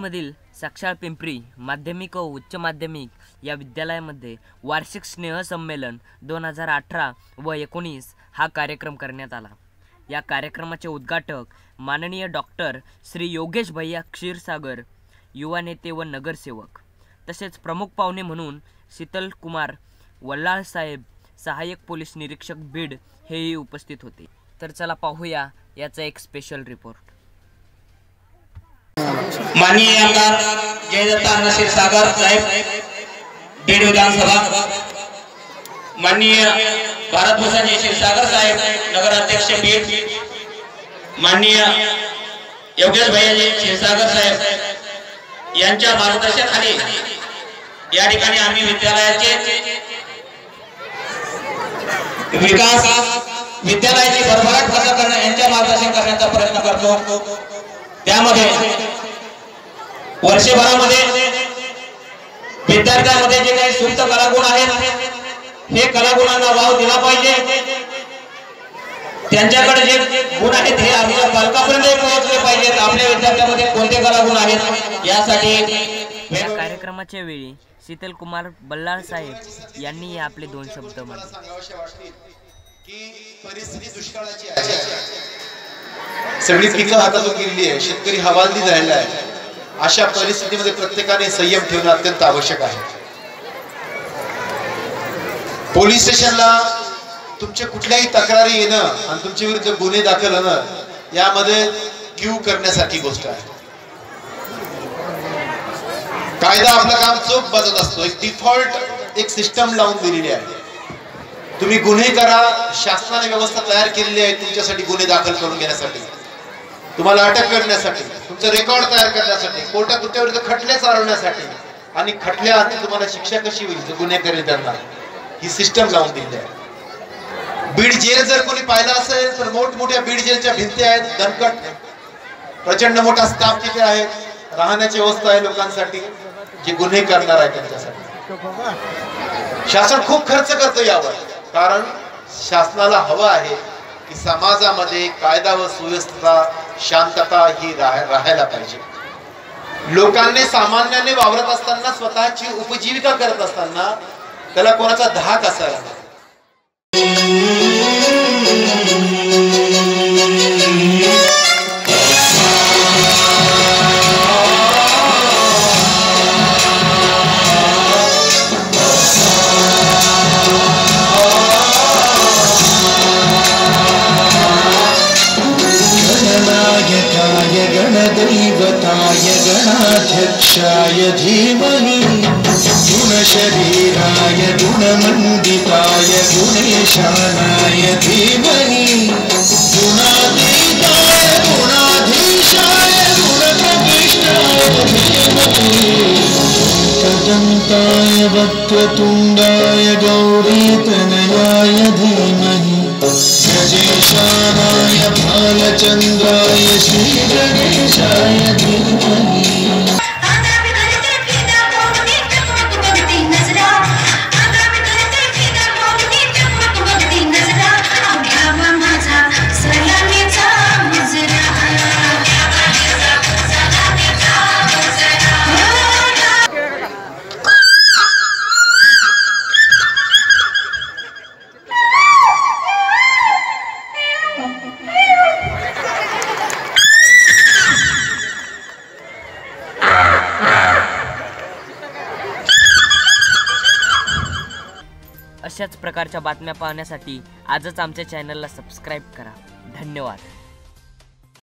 बीडमधील साक्षाळ पिंपरी माध्यमिक व उच्च माध्यमिक या विद्यालयामध्ये वार्षिक स्नेहसंमेलन दोन हजार अठरा व एकोणीस हा कार्यक्रम करण्यात आला. या कार्यक्रमाचे उद्घाटक माननीय डॉक्टर श्री योगेश भैया क्षीरसागर युवा नेते व नगरसेवक तसेच प्रमुख पाहुणे म्हणून शीतल कुमार वल्लाळ साहेब सहाय्यक पोलीस निरीक्षक बीड हेही उपस्थित होते. तर चला पाहूया याचा एक स्पेशल रिपोर्ट माननीय आमदार जयदत्ता नशीर सागर साहेब बीड विधानसभा. माननीय भारतभूषण जय सागर साहेब नगराध्यक्ष बीड. माननीय योगेश भैयाजी क्षीरसागर साहेब यांच्या मार्गदर्शनाखाली या ठिकाणी आम्ही विद्यालयाचे विकास विद्यालयाची भरभराट कसा करणं यांच्या मार्गदर्शन करण्याचा प्रयत्न करतो. त्यामध्ये वर्षभरामध्ये विद्यार्थ्यांमध्ये जे काही सुप्त कलागुण आहेत हे कलागुणांना वाव दिला पाहिजे. त्यांच्याकडे जे गुण आहेत हे आपल्या पालकापर्यंत पोहोचले पाहिजेत. आपल्या विद्यार्थ्यांमध्ये कोणते कलागुण आहेत यासाठी या कार्यक्रमाच्या वेळी शीतल कुमार बल्लाळ साहेब यांनी आपले दोन शब्द की परिस्थिती दुष्काळाची आहे सगळी पिकं हातातून गेलेली आहे. शेतकरी हवालदिल राहिला आहे. अशा परिस्थितीमध्ये प्रत्येकाने संयम ठेवणं अत्यंत आवश्यक आहे. पोलीस स्टेशनला तुमच्या कुठल्याही तक्रारी येणं आणि तुमच्या विरुद्ध गुन्हे दाखल होणं यामध्ये क्यू करण्यासारखी गोष्ट आहे. कायदा आपलं काम चोख बजत असतो. एक डिफॉल्ट एक सिस्टम लावून दिलेली आहे. तुम्ही गुन्हे करा शासनाने व्यवस्था तयार केलेली आहे तुमच्यासाठी गुन्हे दाखल करून घेण्यासाठी. तुम्हाला अटक करण्यासाठी तुमचं रेकॉर्ड तयार करण्यासाठी कोर्टात तुमच्याविरुद्ध खटले चालवण्यासाठी. आणि खटल्या आधी तुम्हाला शिक्षा कशी होईल? गुन्हेगारी त्यांना. ही सिस्टम लावून दिली आहे. बीड जेल जर कोणी पाहिलं असेल तर मोठमोठ्या बीड जेलच्या भिंती आहेत दणकट प्रचंड मोठा स्टाफ तिथे आहे. राहण्याची व्यवस्था आहे लोकांसाठी. जे गुन्हे करणार आहे त्यांच्यासाठी. शासन खूप खर्च करतो यावर. कारण शासनाला हवं आहे की समाजामध्ये कायदा व सुव्यवस्था शांतता ही राहायला पाहिजे. लोकांनी सामान्याने वावरत असताना स्वतःची उपजीविका करत असताना त्याला कोणाचा धाक असायला गणाध्यक्षाय धीमहि गुणशरीराय गुणमण्डिताय गुणेशानाय धीमहि गुणातीताय गुणाधीशाय गुणप्रविष्टाय धीमहि। तदन्ताय वक्रतुण्डाय गौरीतनयाय धीमहि गजेशानाय भालचन्द्राय श्रीगणेशाय अशाच प्रकारच्या बातम्या पाहण्यासाठी आजच आमच्या चॅनलला सबस्क्राईब करा. धन्यवाद.